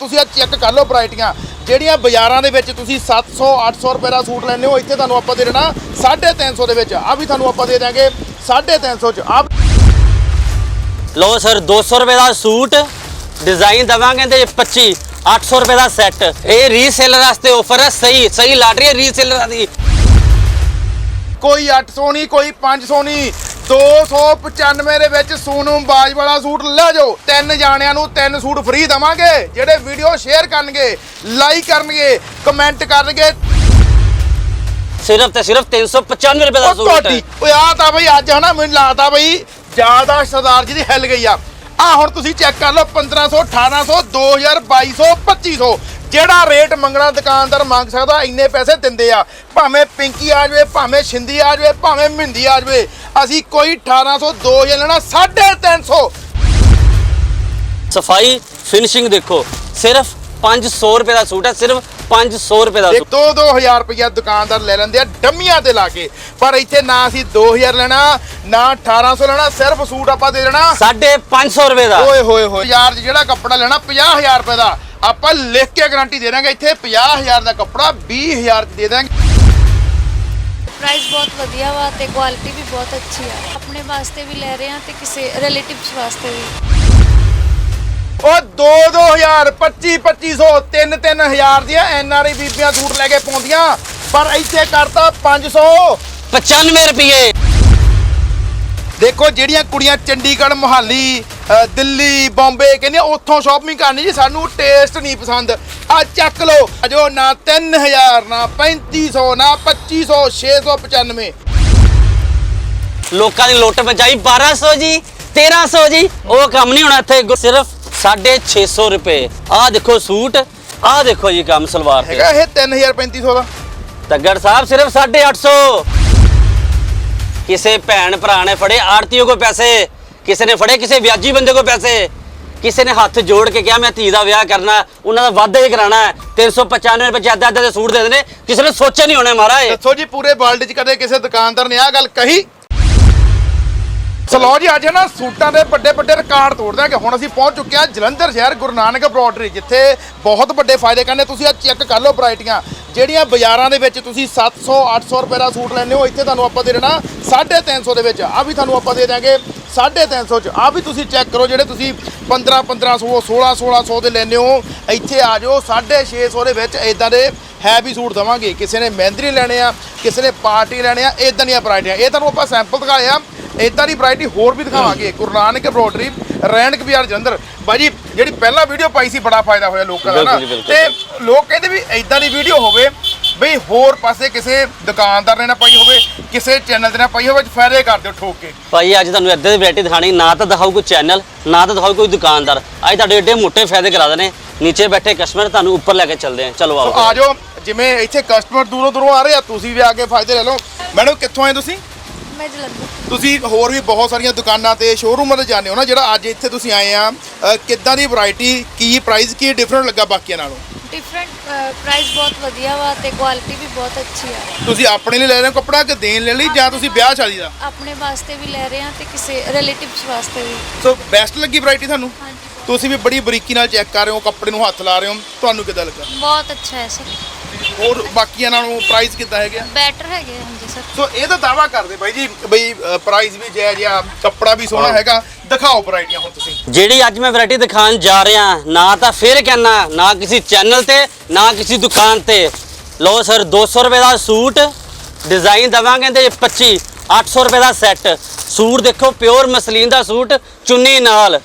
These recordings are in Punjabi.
ਤੁਸੀਂ ਆ ਚੈੱਕ ਕਰ ਲਓ ਵੈਰਾਈਟੀਆਂ ਜਿਹੜੀਆਂ ਬਾਜ਼ਾਰਾਂ ਦੇ ਵਿੱਚ ਤੁਸੀਂ 700 800 ਰੁਪਏ ਦਾ ਸੂਟ ਲੈਂਦੇ ਹੋ ਇੱਥੇ ਤੁਹਾਨੂੰ ਆਪਾਂ ਦੇ ਦੇਣਾ 350 ਦੇ ਵਿੱਚ। ਆ ਵੀ ਤੁਹਾਨੂੰ ਆਪਾਂ ਦੇ ਦਾਂਗੇ 350 ਚ। ਆ ਲਓ ਸਰ 200 ਰੁਪਏ ਦਾ ਸੂਟ ਡਿਜ਼ਾਈਨ ਦਵਾਂਗੇ ਤੇ 25 800 ਰੁਪਏ ਦਾ ਸੈੱਟ ਇਹ ਰੀਸੇਲਰ ਵਾਸਤੇ ਆਫਰ ਹੈ ਸਹੀ ਸਹੀ ਹੈ ਰੀਸੇਲਰਾਂ ਦੀ। ਕੋਈ 800 ਨਹੀਂ ਕੋਈ 500 ਨਹੀਂ। 295 ਦੇ ਵਿੱਚ ਸੋਨੂ ਬਾਜ ਵਾਲਾ ਸੂਟ ਲੈ ਜਾਓ। ਤਿੰਨ ਜਾਣਿਆਂ ਨੂੰ ਤਿੰਨ ਸੂਟ ਫ੍ਰੀ ਦਵਾਂਗੇ ਜਿਹੜੇ ਵੀਡੀਓ ਸ਼ੇਅਰ ਕਰਨਗੇ ਲਾਈਕ ਕਰਨਗੇ ਕਮੈਂਟ ਕਰਨਗੇ। ਸਿਰਫ ਤੇ ਸਿਰਫ 395 ਰੁਪਏ ਦਾ ਸੂਟ ਓਏ ਆ ਤਾਂ ਬਈ ਅੱਜ ਹਨਾ ਮੈਨੂੰ ਲੱਗਦਾ ਬਈ ਜ਼ਿਆਦਾ ਸਰਦਾਰ ਜੀ ਦੀ ਹਿੱਲ ਗਈ ਆ। ਆ ਹੁਣ ਤੁਸੀਂ ਚੈੱਕ ਕਰ ਲਓ 1500 1800 2000 2200 2500 ਜਿਹੜਾ ਰੇਟ ਮੰਗਣਾ ਦੁਕਾਨਦਾਰ ਮੰਗ ਸਕਦਾ ਇੰਨੇ ਪੈਸੇ ਦਿੰਦੇ ਆ। ਭਾਵੇਂ ਪਿੰਕੀ ਆ ਜਾਵੇ ਭਾਵੇਂ ਛਿੰਦੀ ਆ ਜਾਵੇ ਭਾਵੇਂ ਮਹਿੰਦੀ ਆ ਜਾਵੇ ਅਸੀਂ ਕੋਈ 1800 2000 ਲੈਣਾ 350 ਸਫ਼ਾਈ ਫਿਨਿਸ਼ਿੰਗ ਦੇਖੋ ਸਿਰਫ 500 ਰੁਪਏ ਦਾ ਸੂਟ ਹੈ ਸਿਰਫ 500 ਰੁਪਏ ਦਾ ਸੂਟ। 2-2000 ਰੁਪਇਆ ਦੁਕਾਨਦਾਰ ਲੈ ਲੈਂਦੇ ਆ ਡੰਮੀਆਂ ਤੇ ਲਾ ਕੇ। ਪਰ ਇੱਥੇ ਨਾ ਅਸੀਂ 2000 ਲੈਣਾ ਨਾ 1800 ਲੈਣਾ ਸਿਰਫ ਸੂਟ ਆਪਾਂ ਦੇ ਦੇਣਾ। 550 ਰੁਪਏ ਦਾ। ਓਏ ਹੋਏ ਹੋਏ ਯਾਰ ਜਿਹੜਾ ਕੱਪੜਾ ਲੈਣਾ 50000 ਰੁਪਏ ਦਾ। ਆਪਾਂ ਲਿਖ ਕੇ ਗਾਰੰਟੀ ਦੇ ਦਾਂਗੇ ਇੱਥੇ 50000 ਦਾ ਕੱਪੜਾ 20000 ਚ ਦੇ ਦਾਂਗੇ। ਪ੍ਰਾਈਸ ਬਹੁਤ ਵਧੀਆ ਵਾ ਤੇ ਕੁਆਲਿਟੀ ਵੀ ਬਹੁਤ ਅੱਛੀ ਆ। ਆਪਣੇ ਵਾਸਤੇ ਵੀ ਲੈ ਰਹੇ ਆ ਤੇ ਕਿਸੇ ਰਿਲੇਟਿਵਸ ਵਾਸਤੇ ਵੀ। ਉਹ 2 2000 25 2500 3 3000 ਦੀਆਂ ਐਨ ਆਰ ਆਈ ਬੀਬੀਆਂ ਸੂਟ ਲੈ ਕੇ ਪਾਉਂਦੀਆਂ। ਪਰ ਇੱਥੇ ਕਰਤਾ 500 95 ਰੁਪਏ। ਦੇਖੋ ਜਿਹੜੀਆਂ ਕੁੜੀਆਂ ਚੰਡੀਗੜ੍ਹ ਮੁਹਾਲੀ ਅ, ਦਿੱਲੀ ਬੰਬੇ ਕਹਿੰਦੀਆਂ ਉੱਥੋਂ ਸ਼ਾਪਿੰਗ ਕਰਨੀ ਜੀ ਸਾਨੂੰ ਟੇਸਟ ਨਹੀਂ ਪਸੰਦ। ਆ ਚੱਕ ਲਓ ਅਜੋ ਨਾ 3000 ਨਾ 3500 ਨਾ 2500 695 ਲੋਕਾਂ ਦੀ ਲੁੱਟ ਮਚਾਈ 1200 ਜੀ 1300 ਜੀ। ਉਹ ਕੰਮ ਨਹੀਂ ਹੋਣਾ ਇੱਥੇ ਗੁ- ਸਿਰਫ 650 ਰੁਪਏ। ਆਹ ਦੇਖੋ ਸੂਟ ਆਹ ਦੇਖੋ ਜੀ ਕੰਮ ਸਲਵਾਰ ਤੇ। ਹੈਗਾ ਇਹ 3000 3500 ਦਾ। ਤੱਗੜ ਸਾਹਿਬ ਸਿਰਫ 850 ਕਿਸੇ ਭੈਣ ਭਰਾ ਨੇ ਫੜੇ ਆੜਤੀਓ ਕੋ ਪੈਸੇ। ਕਿਸੇ ਨੇ ਫੜੇ, ਕਿਸੇ ਵਿਆਜੀ ਬੰਦੇ ਕੋ ਪੈਸੇ। ਕਿਸੇ ਨੇ ਹੱਥ ਜੋੜ ਕੇ ਕਿਹਾ, ਮੈਂ ਧੀ ਦਾ ਵਿਆਹ ਕਰਨਾ ਉਹਨਾਂ ਦਾ ਵਾਅਦਾ ਹੀ ਕਰਾਣਾ ਹੈ। 395 ਰੁਪਏ ਅੱਧਾ ਅੱਧਾ ਦੇ ਸੂਟ ਦੇ ਦੇਣੇ। ਕਿਸੇ ਨੇ ਸੋਚਿਆ ਨਹੀਂ ਹੋਣਾ ਮਹਾਰਾਜ। ਦੱਸੋ ਜੀ, ਪੂਰੇ ਵਰਲਡ 'ਚ ਕਦੇ ਕਿਸੇ ਦੁਕਾਨਦਾਰ ਨੇ ਆਹ ਗੱਲ ਕਹੀ? ਸਲੋ ਜੀ, ਅੱਜ ਨਾ ਸੂਟਾਂ ਦੇ ਵੱਡੇ ਵੱਡੇ ਰਿਕਾਰਡ ਤੋੜ ਦਿਆਂਗੇ। ਹੁਣ ਅਸੀਂ ਪਹੁੰਚ ਚੁੱਕੇ ਹਾਂ ਜਲੰਧਰ ਸ਼ਹਿਰ, ਗੁਰੂ ਨਾਨਕ ਬਰੋਡਰੀ, ਜਿੱਥੇ ਬਹੁਤ ਵੱਡੇ ਫਾਇਦੇ ਕਰਨੇ। ਤੁਸੀਂ ਆ ਚੈੱਕ ਕਰ ਲਓ ਵੈਰਾਈਟੀਆਂ। ਜਿਹੜੀਆਂ ਬਾਜ਼ਾਰਾਂ ਦੇ ਵਿੱਚ ਤੁਸੀਂ 700 800 ਰੁਪਏ ਦਾ ਸੂਟ ਲੈਂਦੇ ਹੋ, ਇੱਥੇ ਤੁਹਾਨੂੰ ਆਪਾਂ ਦੇ ਦੇਣਾ 350 ਦੇ ਵਿੱਚ। ਆ ਵੀ ਤੁਹਾਨੂੰ ਆਪਾਂ ਦੇ ਦਾਂਗੇ 350 ਚ। ਆ ਵੀ ਤੁਸੀਂ ਚੈੱਕ ਕਰੋ ਜਿਹੜੇ ਤੁਸੀਂ 15 1500 16 1600 ਦੇ ਲੈਂਦੇ ਹੋ ਇੱਥੇ ਆ ਜਾਓ 650 ਦੇ ਵਿੱਚ ਇਦਾਂ ਦੇ ਹੈਵੀ ਸੂਟ ਦਵਾਂਗੇ। ਕਿਸੇ ਨੇ ਮਹਿੰਦਰੀ ਲੈਣੇ ਆ ਕਿਸੇ ਨੇ ਪਾਰਟੀ ਲੈਣੇ ਆ ਇਦਾਂ ਦੀਆਂ ਵੈਰਾਈਟੀਆਂ। ਇਹ ਤੁਹਾਨੂੰ ਆਪਾਂ ਸੈਂਪਲ ਦਿਖਾਏ ਆ। ਇਦਾਂ ਦੀ ਵੈਰਾਈਟੀ ਹੋਰ ਵੀ ਦਿਖਾਵਾਂਗੇ। ਗੁਰੂ ਨਾਨਕ ਐਮਬ੍ਰੋਇਡਰੀ ਰੈਣਕ ਬਾਜ਼ਾਰ ਜਲੰਧਰ। ਬਾਜੀ ਜਿਹੜੀ ਪਹਿਲਾ ਵੀਡੀਓ ਪਾਈ ਸੀ ਬੜਾ ਫਾਇਦਾ ਹੋਇਆ ਲੋਕਾਂ ਦਾ ਨਾ। ਤੇ ਲੋਕ ਕਹਿੰਦੇ ਵੀ ਇਦਾਂ ਦੀ ਵੀਡੀਓ ਹੋਵੇ ਬਈ ਹੋਰ ਪਾਸੇ ਕਿਸੇ ਦੁਕਾਨਦਾਰ ਨੇ ਨਾ ਪਾਈ ਹੋਵੇ ਕਿਸੇ ਚੈਨਲ ਤੇ ਨਾ ਪਾਈ ਹੋਵੇ ਫਾਇਦੇ ਕਰ ਦਿਓ ਠੋਕ ਕੇ। ਭਾਈ ਅੱਜ ਤੁਹਾਨੂੰ ਇੱਦਾਂ ਦੀ ਵੈਰਾਈਟੀ ਦਿਖਾਣੀ ਨਾ ਤਾਂ ਦਿਖਾਓ ਕੋਈ ਚੈਨਲ ਨਾ ਤਾਂ ਦਿਖਾਓ ਕੋਈ ਦੁਕਾਨਦਾਰ। ਅੱਜ ਤੁਹਾਡੇ ਏਡੇ ਮੋਟੇ ਫਾਇਦੇ ਕਰਾ ਦੇਣੇ। ਨੀਚੇ ਬੈਠੇ ਕਸਟਮਰ ਤੁਹਾਨੂੰ ਉੱਪਰ ਲੈ ਕੇ ਚੱਲਦੇ ਆ। ਚਲੋ ਆਓ। ਆ ਜਾਓ ਜਿਵੇਂ ਇੱਥੇ ਕਸਟਮਰ ਦੂਰੋਂ ਦੂਰੋਂ ਆ ਰਹੇ ਆ ਤੁਸੀਂ ਵੀ ਆ ਕੇ ਫਾਇਦੇ ਲੈ ਲਓ। ਮੈਡਮ ਕਿੱਥੋਂ ਆਏ ਤੁਸੀਂ? ਮੈਂ ਜਲੰਧਰ। ਤੁਸੀਂ ਹੋਰ ਵੀ ਬਹੁਤ ਸਾਰੀਆਂ ਦੁਕਾਨਾਂ ਤੇ ਸ਼ੋਰੂਮਾਂ ਤੇ ਜਾਂਦੇ ਹੋ ਨਾ ਜਿਹੜਾ ਅੱਜ ਇੱਥੇ ਤੁਸੀਂ ਆਏ ਆ। ਅ, ਕਿੱਦਾਂ ਦੀ ਵੈਰਾਈਟੀ ਕੀ ਪ੍ਰਾਈਸ ਕੀ ਡਿਫਰੈਂਟ ਲੱਗਾ ਬਾਕੀਆਂ ਨਾਲੋਂ? ਡਿਫਰੈਂਟ ਪ੍ਰਾਈਸ ਬਹੁਤ ਵਧੀਆ ਵਾ ਤੇ ਕੁਆਲਿਟੀ ਵੀ ਬਹੁਤ ਅੱਛੀ ਆ। ਤੁਸੀਂ ਆਪਣੇ ਲਈ ਲੈ ਰਹੇ ਹੋ ਕੱਪੜਾ ਕਿ ਦੇਣ ਲੈ ਲਈ ਜਾਂ ਤੁਸੀਂ ਵਿਆਹ ਸ਼ਾਦੀ ਦਾ? ਆਪਣੇ ਵਾਸਤੇ ਵੀ ਲੈ ਰਹੇ ਆ ਤੇ ਕਿਸੇ ਰਿਲੇਟਿਵਸ ਵਾਸਤੇ ਵੀ। ਸੋ ਬੈਸਟ ਲੱਗੀ ਵੈਰਾਈਟੀ ਤੁਹਾਨੂੰ? ਹਾਂਜੀ ਤੁਸੀਂ ਵੀ ਬੜੀ ਬਰੀਕੀ ਨਾਲ ਚੈੱਕ ਕਰ ਰਹੇ ਹੋ ਕੱਪੜੇ ਨੂੰ ਹੱਥ ਲਾ ਰਹੇ ਹੋ ਤੁਹਾਨੂੰ ਕਿੱਦਾਂ ਲੱਗਾ? ਬਹੁਤ ਅੱਛਾ ਹੈ ਸਰ ਹੋਰ ਬਾਕੀਆਂ ਨਾਲੋਂ ਪ੍ਰਾਈਸ ਕਿੱਦਾਂ ਹੈਗੇ ਆ? ਬੈਟਰ ਹੈਗੇ ਹਾਂਜੀ ਸਰ ਸੋ ਇਹ ਤਾਂ ਦਾਵਾ ਕਰਦੇ ਬਾਈ ਜੀ ਬਈ ਪ੍ਰਾਈਸ ਵੀ ਜਾਇਜ਼ ਆ ਕੱਪੜਾ ਵੀ ਸੋਹਣਾ ਹੈਗਾ। ਦਿਖਾਓ ਵੈਰਾਈਟੀਆਂ ਹੁਣ ਤੁਸੀਂ। ਜਿਹੜੀ ਅੱਜ ਮੈਂ ਵੈਰਾਈਟੀ ਦਿਖਾਉਣ ਜਾ ਰਿਹਾ ਨਾ ਤਾਂ ਫਿਰ ਕਹਿਣਾ ਨਾ ਕਿਸੇ ਚੈਨਲ ਤੇ ਨਾ ਕਿਸੇ ਦੁਕਾਨ ਤੇ। ਲਓ ਸਰ 200 ਰੁਪਏ ਦਾ ਸੂਟ ਡਿਜ਼ਾਈਨ ਦਵਾਂਗੇ ਤੇ 25 800 ਰੁਪਏ ਦਾ ਸੈੱਟ ਸੂਟ ਦੇਖੋ ਪਿਓਰ ਮਸਲੀਨ ਦਾ ਸੂਟ ਚੁੰਨੀ ਨਾਲ।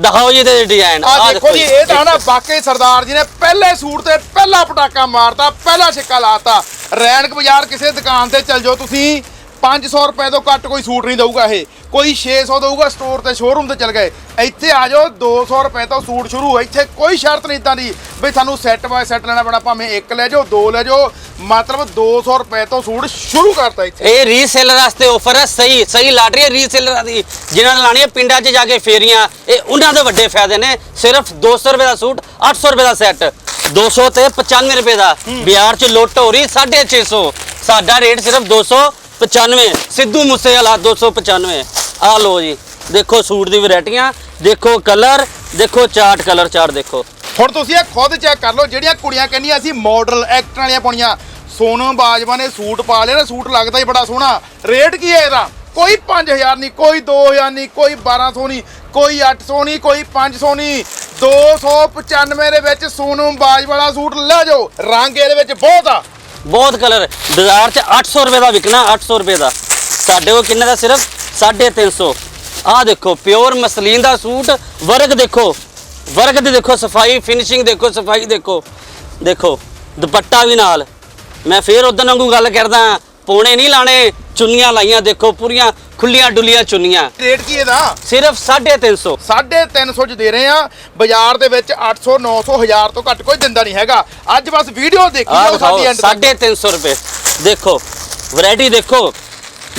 ਦਿਖਾਓ ਜੀ ਤੇ ਡਿਜ਼ਾਈਨ ਆ ਦੇਖੋ ਜੀ। ਇਹ ਤਾਂ ਨਾ ਵਾਕਈ ਸਰਦਾਰ ਜੀ ਨੇ ਪਹਿਲੇ ਸੂਟ ਤੇ ਪਹਿਲਾ ਪਟਾਕਾ ਮਾਰਤਾ ਪਹਿਲਾ ਛਿੱਕਾ ਲਾਤਾ। ਰੈਣਕ ਬਾਜ਼ਾਰ ਕਿਸੇ ਦੁਕਾਨ ਤੇ ਚੱਲ ਜਾਓ ਤੁਸੀਂ। 500 ਰੁਪਏ ਤੋਂ ਘੱਟ ਕੋਈ ਸੂਟ ਨਹੀਂ ਦਊਗਾ ਇਹ। ਕੋਈ 600 ਦਊਗਾ ਸਟੋਰ ਤੇ ਸ਼ੋਰੂਮ ਤੇ ਚੱਲ ਗਏ। ਇੱਥੇ ਆ ਜਾਓ 200 ਰੁਪਏ ਤੋਂ ਸੂਟ ਸ਼ੁਰੂ ਇੱਥੇ ਕੋਈ ਸ਼ਰਤ ਨਹੀਂ ਇਦਾਂ ਦੀ ਵੀ ਤੁਹਾਨੂੰ ਸੈੱਟ ਬਾਏ ਸੈੱਟ ਲੈਣਾ ਪੈਣਾ ਭਾਵੇਂ ਇੱਕ ਲੈ ਜਾਓ ਦੋ ਲੈ ਜਾਓ। ਮਤਲਬ 200 ਰੁਪਏ ਤੋਂ ਸੂਟ ਸ਼ੁਰੂ ਕਰਤਾ ਇੱਥੇ। ਇਹ ਰੀਸੇਲਰ ਵਾਸਤੇ ਆਫਰ ਹੈ ਸਹੀ ਸਹੀ ਲੱਗ ਰਹੀ ਹੈ ਰੀਸੇਲਰਾਂ ਦੀ ਜਿਨ੍ਹਾਂ ਨੇ ਲਾਣੀ ਹੈ ਪਿੰਡਾਂ 'ਚ ਜਾ ਕੇ ਫੇਰੀਆਂ। ਇਹ ਉਹਨਾਂ ਦੇ ਵੱਡੇ ਫਾਇਦੇ ਨੇ ਸਿਰਫ 200 ਰੁਪਏ ਦਾ ਸੂਟ 800 ਰੁਪਏ ਦਾ ਸੈੱਟ 200 ਤੇ 95 ਰੁਪਏ ਦਾ। ਬਿਹਾਰ 'ਚ ਲੁੱਟ ਹੋ ਰਹੀ 650 ਸਾਡਾ ਰੇਟ ਸਿਰਫ 295 ਸਿੱਧੂ ਮੂਸੇ ਵਾਲਾ 295 ਆ ਲੋ ਜੀ, ਦੇਖੋ ਸੂਟ ਦੀ ਵੈਰਾਈਟੀਆਂ, ਦੇਖੋ ਕਲਰ, ਦੇਖੋ ਚਾਰਟ, ਕਲਰ ਚਾਰਟ ਦੇਖੋ। ਹੁਣ ਤੁਸੀਂ ਇਹ ਖੁਦ ਚੈੱਕ ਕਰ ਲਓ, ਜਿਹੜੀਆਂ ਕੁੜੀਆਂ ਕਹਿੰਦੀਆਂ ਅਸੀਂ ਮਾਡਲ ਐਕਟਰ ਵਾਲੀਆਂ ਪਾਉਣੀਆਂ ਸੋਨਮ ਬਾਜਵਾ ਨੇ ਸੂਟ ਪਾ ਲਿਆ ਨਾ, ਸੂਟ ਲੱਗਦਾ ਹੀ ਬੜਾ ਸੋਹਣਾ। ਰੇਟ ਕੀ ਹੈ ਇਹਦਾ? ਕੋਈ 5000 ਨਹੀਂ, ਕੋਈ 2000 ਨਹੀਂ, ਕੋਈ 1200 ਨਹੀਂ, ਕੋਈ 800 ਨਹੀਂ, ਕੋਈ 500 ਨਹੀਂ। 295 ਦੇ ਵਿੱਚ ਸੋਨਮ ਬਾਜਵਾ ਵਾਲਾ ਸੂਟ ਲੈ ਜਾਓ। ਰੰਗ ਇਹਦੇ ਵਿੱਚ ਬਹੁਤ ਆ। ਬਹੁਤ ਕਲਰ ਬਾਜ਼ਾਰ 'ਚ 800 ਰੁਪਏ ਦਾ ਵਿਕਣਾ 800 ਰੁਪਏ ਦਾ। ਸਾਡੇ ਕੋਲ ਕਿੰਨੇ ਦਾ ਸਿਰਫ? 350 ਆਹ ਦੇਖੋ ਪਿਓਰ ਮਸਲੀਨ ਦਾ ਸੂਟ ਵਰਕ ਦੇਖੋ। ਵਰਕ ਦੀ ਦੇਖੋ, ਸਫ਼ਾਈ ਫਿਨਿਸ਼ਿੰਗ ਦੇਖੋ, ਸਫ਼ਾਈ ਦੇਖੋ। ਦੇਖੋ, ਦੁਪੱਟਾ ਵੀ ਨਾਲ। ਮੈਂ ਫੇਰ ਉਦੋਂ ਵਾਂਗੂ ਗੱਲ ਕਰਦਾ ਪੌਣੇ ਨਹੀਂ ਲਾਣੇ। ਚੁੰਨੀਆਂ ਲਾਈਆਂ ਦੇਖੋ ਪੂਰੀਆਂ ਖੁੱਲੀਆਂ ਡੁੱਲੀਆਂ ਚੁੰਨੀਆਂ। ਰੇਟ ਕੀ ਇਹਦਾ? ਸਿਰਫ 350 350 ਚ ਦੇ ਰਹੇ ਆ। ਬਾਜ਼ਾਰ ਦੇ ਵਿੱਚ 800 900 1000 ਤੋਂ ਘੱਟ ਕੋਈ ਦਿੰਦਾ ਨਹੀਂ ਹੈਗਾ। ਅੱਜ ਬਸ ਵੀਡੀਓ ਦੇਖੀ ਜਾਓ ਸਾਡੀ ਐਂਡ ਤੱਕ। 350 ਰੁਪਏ। ਦੇਖੋ ਵੈਰਾਈਟੀ ਦੇਖੋ।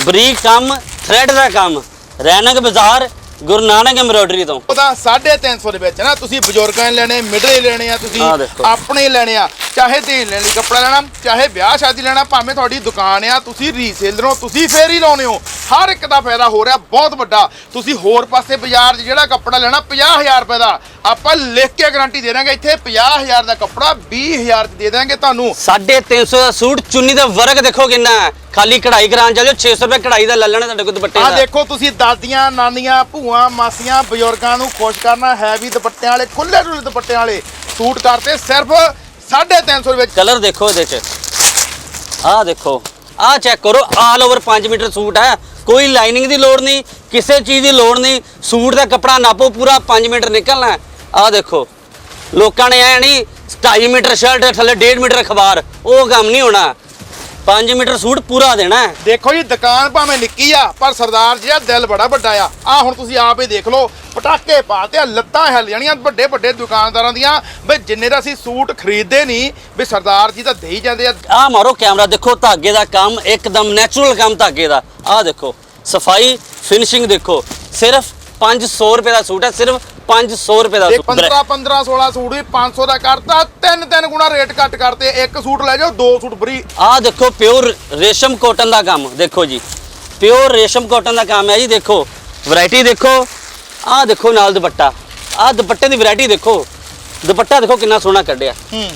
ਬਰੀਕ ਕੰਮ ਥ੍ਰੈਡ ਦਾ ਕੰਮ। ਰੈਨਕ ਬਾਜ਼ਾਰ ਗੁਰੂ ਨਾਨਕ ਐਮਬਰੋਇਡਰੀ ਤੋਂ। ਉਹਦਾ 350 ਦੇ ਵਿੱਚ ਨਾ ਤੁਸੀਂ ਬਜ਼ੁਰਗਾਂ ਲੈਣੇ ਮਿਡਲ ਲੈਣੇ ਆ ਤੁਸੀਂ। ਆਪਣੇ ਲੈਣੇ ਆ। ਚਾਹੇ ਦੇਣ ਲੈਣ ਲਈ ਕੱਪੜਾ ਲੈਣਾ ਚਾਹੇ ਵਿਆਹ ਸ਼ਾਦੀ ਲੈਣਾ ਭਾਵੇਂ ਤੁਹਾਡੀ ਦੁਕਾਨ ਆ ਤੁਸੀਂ ਰੀਸੇਲਰ ਹੋ ਤੁਸੀਂ ਫੇਰ ਹੀ ਲਾਉਨੇ ਹੋ। ਹਰ ਇੱਕ ਦਾ ਫਾਇਦਾ ਹੋ ਰਿਹਾ ਬਹੁਤ ਵੱਡਾ। ਤੁਸੀਂ ਹੋਰ ਪਾਸੇ ਬਾਜ਼ਾਰ 'ਚ ਜਿਹੜਾ ਕੱਪੜਾ ਲੈਣਾ 50000 ਰੁਪਏ ਦਾ। ਆਪਾਂ ਲਿਖ ਕੇ ਗਾਰੰਟੀ ਦੇ ਦਾਂਗੇ ਇੱਥੇ 50000 ਦਾ ਕੱਪੜਾ 20000 'ਚ ਦੇ ਦਾਂਗੇ ਤੁਹਾਨੂੰ। 350 ਦਾ ਸੂਟ ਚੁੰਨੀ ਦਾ ਵਰਕ ਦੇਖੋ ਕਿੰਨਾ ਹੈ। ਖਾਲੀ ਕਢਾਈ ਕਰਾਉਣ ਚੱਲ ਜਾਓ 600 ਰੁਪਏ ਕਢਾਈ ਦਾ ਲੈ ਲੈਣਾ ਤੁਹਾਡੇ ਕੋਲ ਦੁਪੱਟੇ ਆ ਦਾ। ਦੇਖੋ ਤੁਸੀਂ ਦਾਦੀਆਂ ਨਾਨੀਆਂ ਭੂਆ ਮਾਸੀਆਂ ਬਜ਼ੁਰਗਾਂ ਨੂੰ ਖੁਸ਼ ਕਰਨਾ ਹੈਵੀ ਦੁਪੱਟਿਆਂ ਵਾਲੇ ਖੁੱਲੇ ਡੁੱਲੇ ਦੁਪੱਟਿਆਂ ਵਾਲੇ ਸੂਟ ਕਰਤੇ ਸਿਰਫ 350 ਦੇ ਵਿੱਚ ਕਲਰ ਦੇਖੋ ਇਹਦੇ ਚ ਆਹ ਦੇਖੋ ਆਹ ਚੈੱਕ ਕਰੋ ਆਲ ਓਵਰ 5 ਮੀਟਰ ਸੂਟ ਹੈ ਕੋਈ ਲਾਈਨਿੰਗ ਦੀ ਲੋੜ ਨਹੀਂ ਕਿਸੇ ਚੀਜ਼ ਦੀ ਲੋੜ ਨਹੀਂ ਸੂਟ ਦਾ ਕੱਪੜਾ ਨਾਪੋ ਪੂਰਾ 5 ਮੀਟਰ ਨਿਕਲਣਾ ਆਹ ਦੇਖੋ ਲੋਕਾਂ ਨੇ ਐ ਨਹੀਂ 2.5 ਮੀਟਰ ਸ਼ਰਟ ਥੱਲੇ 1.5 ਮੀਟਰ ਅਖਬਾਰ ਉਹ ਕੰਮ ਨਹੀਂ ਹੋਣਾ 5 ਮੀਟਰ ਸੂਟ ਪੂਰਾ ਦੇਣਾ ਹੈ। ਦੇਖੋ ਜੀ ਦੁਕਾਨ ਭਾਵੇਂ ਨਿੱਕੀ ਆ ਪਰ ਸਰਦਾਰ ਜੀ ਦਾ ਦਿਲ ਬੜਾ ਵੱਡਾ ਆ। ਆ ਹੁਣ ਤੁਸੀਂ ਆਪ ਹੀ ਦੇਖ ਲਓ ਪਟਾਕੇ ਪਾਤੇ ਆ ਲੱਤਾਂ ਹਿੱਲ ਜਾਣੀਆਂ ਵੱਡੇ ਵੱਡੇ ਦੁਕਾਨਦਾਰਾਂ ਦੀਆਂ। ਵੀ ਜਿੰਨੇ ਦਾ ਅਸੀਂ ਸੂਟ ਖਰੀਦਦੇ ਨਹੀਂ ਵੀ ਸਰਦਾਰ ਜੀ ਤਾਂ ਦੇ ਹੀ ਜਾਂਦੇ ਆ। ਆਹ ਮਾਰੋ ਕੈਮਰਾ ਦੇਖੋ ਧਾਗੇ ਦਾ ਕੰਮ ਇੱਕਦਮ ਨੈਚੁਰਲ ਕੰਮ ਧਾਗੇ ਦਾ। ਆਹ ਦੇਖੋ ਸਫ਼ਾਈ ਫਿਨਿਸ਼ਿੰਗ ਦੇਖੋ ਸਿਰਫ 500 ਰੁਪਏ ਦਾ ਸੂਟ ਹੈ ਸਿਰਫ 500 ਰੁਪਏ ਦਾ ਇਹ ਸੂਟ 15 15 16 ਸੂਟ ਵੀ 500 ਦਾ ਕਰਤਾ। ਤਿੰਨ ਤਿੰਨ ਗੁਣਾ ਰੇਟ ਕੱਟ ਕਰਤੇ। ਇੱਕ ਸੂਟ ਲੈ ਜਾਓ ਦੋ ਸੂਟ ਫ੍ਰੀ। ਆਹ ਦੇਖੋ ਪਿਓਰ ਰੇਸ਼ਮ ਕਾਟਨ ਦਾ ਕੰਮ ਦੇਖੋ ਜੀ। ਪਿਓਰ ਰੇਸ਼ਮ ਕਾਟਨ ਦਾ ਕੰਮ ਹੈ ਜੀ ਦੇਖੋ। ਵੈਰਾਈਟੀ ਦੇਖੋ। ਆਹ ਦੇਖੋ ਨਾਲ ਦੁਪੱਟਾ। ਆਹ ਦੁਪੱਟੇ ਦੀ ਵੈਰਾਈਟੀ ਦੇਖੋ। ਦੁਪੱਟਾ ਦੇਖੋ ਕਿੰਨਾ ਸੋਹਣਾ ਕੱਢਿਆ। ਹੂੰ।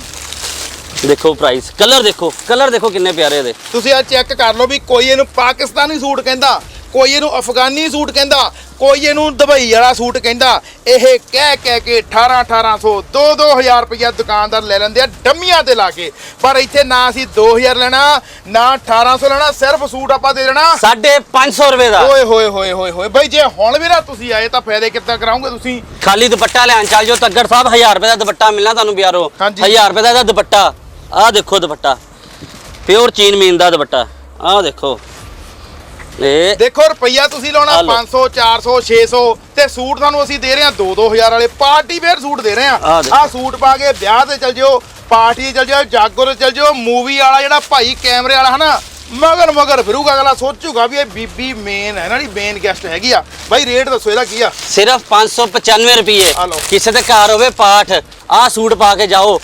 ਦੇਖੋ ਪ੍ਰਾਈਸ ਕਲਰ ਦੇਖੋ। ਕਲਰ ਦੇਖੋ ਕਿੰਨੇ ਪਿਆਰੇ ਇਹਦੇ ਤੁਸੀਂ ਆ ਚੈੱਕ ਕਰ ਲਓ ਵੀ ਕੋਈ ਇਹਨੂੰ ਪਾਕਿਸਤਾਨੀ ਸੂਟ ਕਹਿੰਦਾ। ਕੋਈ ਇਹਨੂੰ ਅਫਗਾਨੀ ਸੂਟ ਕਹਿੰਦਾ ਕੋਈ ਇਹਨੂੰ ਦੁਬਈ ਵਾਲਾ ਸੂਟ ਕਹਿੰਦਾ ਇਹ ਕਹਿ ਕਹਿ ਕੇ 18 1800 2 2000 ਰੁਪਇਆ ਦੁਕਾਨਦਾਰ ਲੈ ਲੈਂਦੇ ਆ ਡੰਮੀਆਂ ਤੇ ਲਾ ਕੇ। ਪਰ ਇੱਥੇ ਨਾ ਅਸੀਂ 2000 ਲੈਣਾ ਨਾ 1800 ਲੈਣਾ ਸਿਰਫ ਸੂਟ ਆਪਾਂ ਦੇ ਦੇਣਾ। 550 ਰੁਪਏ ਦਾ। ਓਏ ਹੋਏ ਹੋਏ ਹੋਏ ਹੋਏ ਬਈ ਜੇ ਹੁਣ ਵੀ ਨਾ ਤੁਸੀਂ ਆਏ ਤਾਂ ਫਾਇਦੇ ਕਿੱਦਾਂ ਕਰਾਉਂਗੇ ਤੁਸੀਂ? ਖਾਲੀ ਦੁਪੱਟਾ ਲੈਣ ਚੱਲ ਜਾਓ ਤੱਗੜ ਸਾਹਿਬ 1000 ਰੁਪਏ ਦਾ ਦੁਪੱਟਾ ਮਿਲਣਾ ਤੁਹਾਨੂੰ ਬਿਆਰੋ ਹਾਂਜੀ। 1000 ਰੁਪਏ ਦਾ ਇਹਦਾ ਦੁਪੱਟਾ। ਆਹ ਦੇਖੋ ਦੁਪੱਟਾ। ਪਿਓਰ ਚੀਨ ਮੀਨ ਦਾ ਦੁਪੱਟਾ। ਆਹ ਦੇਖੋ। ਇਹ ਦੇਖੋ ਰੁਪਈਆ ਤੁਸੀਂ ਲਾਉਣਾ ਆਹ ਲਓ। 500 400 600 ਤੇ ਸੂਟ ਤੁਹਾਨੂੰ ਅਸੀਂ ਦੇ ਰਹੇ ਹਾਂ 2 2000 ਵਾਲੇ। ਪਾਰਟੀ ਵੇਅਰ ਸੂਟ ਦੇ ਰਹੇ ਹਾਂ। ਆਹ ਸੂਟ ਪਾ ਕੇ ਵਿਆਹ ਤੇ ਚਲ ਜਿਓ ਪਾਰਟੀ ਤੇ ਚਲ ਜਿਓ ਜਾਗੋ ਤੇ ਚਲ ਜਿਓ ਮੂਵੀ ਵਾਲਾ ਜਿਹੜਾ ਭਾਈ ਕੈਮਰੇ ਵਾਲਾ ਹਨਾ ਮਗਰ ਮਗਰ ਫਿਰੂਗਾ ਅਗਲਾ ਸੋਚੂਗਾ ਵੀ ਇਹ ਬੀਬੀ ਮੇਨ ਹੈ ਨਾ ਜਿਹੜੀ ਮੇਨ ਗੈਸਟ ਹੈਗੀ ਆ। ਬਾਈ ਰੇਟ ਦੱਸੋ ਇਹਦਾ ਕੀ ਆ? ਸਿਰਫ 595 ਰੁਪਏ। ਕਿਸੇ ਦੇ ਘਰ ਹੋਵੇ ਪਾਠ ਆਹ ਸੂਟ ਪਾ ਕੇ ਜਾਓ।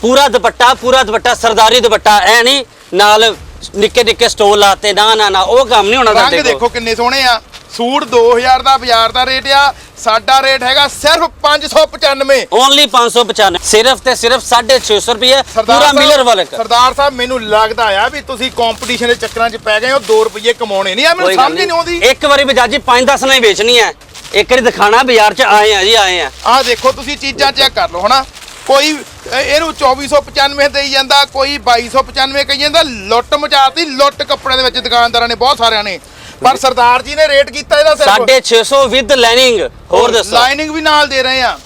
ਪੂਰਾ ਦੁਪੱਟਾ ਪੂਰਾ ਦੁਪੱਟਾ ਸਰਦਾਰੀ ਦੁਪੱਟਾ ਐ ਨਹੀਂ ਨਾਲ ਨਿੱਕੇ ਨਿੱਕੇ ਸਟੋਨ ਲਾਤੇ ਨਾ ਨਾ ਨਾ ਉਹ ਕੰਮ ਨਹੀਂ ਹੋਣਾ ਰੰਗ ਦੇਖੋ ਕਿੰਨੇ ਸੋਹਣੇ ਆ। ਸੂਟ 2000 ਦਾ ਬਾਜ਼ਾਰ ਦਾ ਰੇਟ ਆ। ਸਾਡਾ ਰੇਟ ਹੈਗਾ ਸਿਰਫ 595 ਓਨਲੀ 595 ਸਿਰਫ ਤੇ ਸਿਰਫ 650 ਰੁਪਏ ਪੂਰਾ ਮਿਲਰ ਵਰਕ ਸਰਦਾਰ ਸਾਹਿਬ ਮੈਨੂੰ ਲੱਗਦਾ ਆ ਵੀ ਤੁਸੀਂ ਕੰਪੀਟੀਸ਼ਨ ਦੇ ਚੱਕਰਾਂ 'ਚ ਪੈ ਗਏ ਹੋ 2 ਰੁਪਏ ਕਮਾਉਣੇ ਨਹੀਂ ਆ ਮੈਨੂੰ ਸਮਝ ਨਹੀਂ। ਆਉਂਦੀ। ਇੱਕ ਵਾਰੀ ਬਜਾਜੀ 5-10 ਨਾਲ ਹੀ ਵੇਚਣੀ ਹੈ ਇੱਕ ਵਾਰੀ ਦਿਖਾਣਾ ਬਾਜ਼ਾਰ 'ਚ ਆਏ ਆ ਜੀ ਆਏ ਆ। ਆਹ ਦੇਖੋ ਤੁਸੀਂ ਚੀਜ਼ਾਂ ਚੈੱਕ ਕਰ ਲਓ ਹਨਾ? ਕੋਈ ਇਹ- ਇਹਨੂੰ 2495 ਦੇਈ ਜਾਂਦਾ ਕੋਈ 2295 ਕਹੀ ਜਾਂਦਾ ਲੁੱਟ ਮਚਾਤੀ ਲੁੱਟ ਕੱਪੜਿਆਂ ਦੇ ਵਿੱਚ ਦੁਕਾਨਦਾਰਾਂ ਨੇ ਬਹੁਤ ਸਾਰਿਆਂ ਨੇ। ਪਰ ਸਰਦਾਰ ਜੀ ਨੇ ਰੇਟ ਕੀਤਾ ਇਹਦਾ ਸਿਰਫ। 650 ਵਿਦ ਲਾਈਨਿੰਗ ਹੋਰ ਦੱਸੋ। ਲਾਈਨਿੰਗ ਵੀ ਨਾਲ ਦੇ ਰਹੇ ਆ।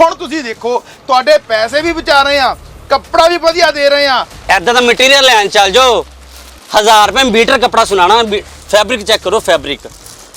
ਹੁਣ ਤੁਸੀਂ ਦੇਖੋ ਤੁਹਾਡੇ ਪੈਸੇ ਵੀ ਬਚਾ ਰਹੇ ਆ ਕੱਪੜਾ ਵੀ ਵਧੀਆ ਦੇ ਰਹੇ ਆ। ਐਦਾਂ ਦਾ ਮਟੀਰੀਅਲ ਲੈਣ ਚੱਲ ਜਾਓ। 1000 ਰੁਪਏ ਮੀਟਰ ਕੱਪੜਾ ਸੁਣਾਣਾ ਫੈਬਰਿਕ ਚੈੱਕ ਕਰੋ ਫੈਬਰਿਕ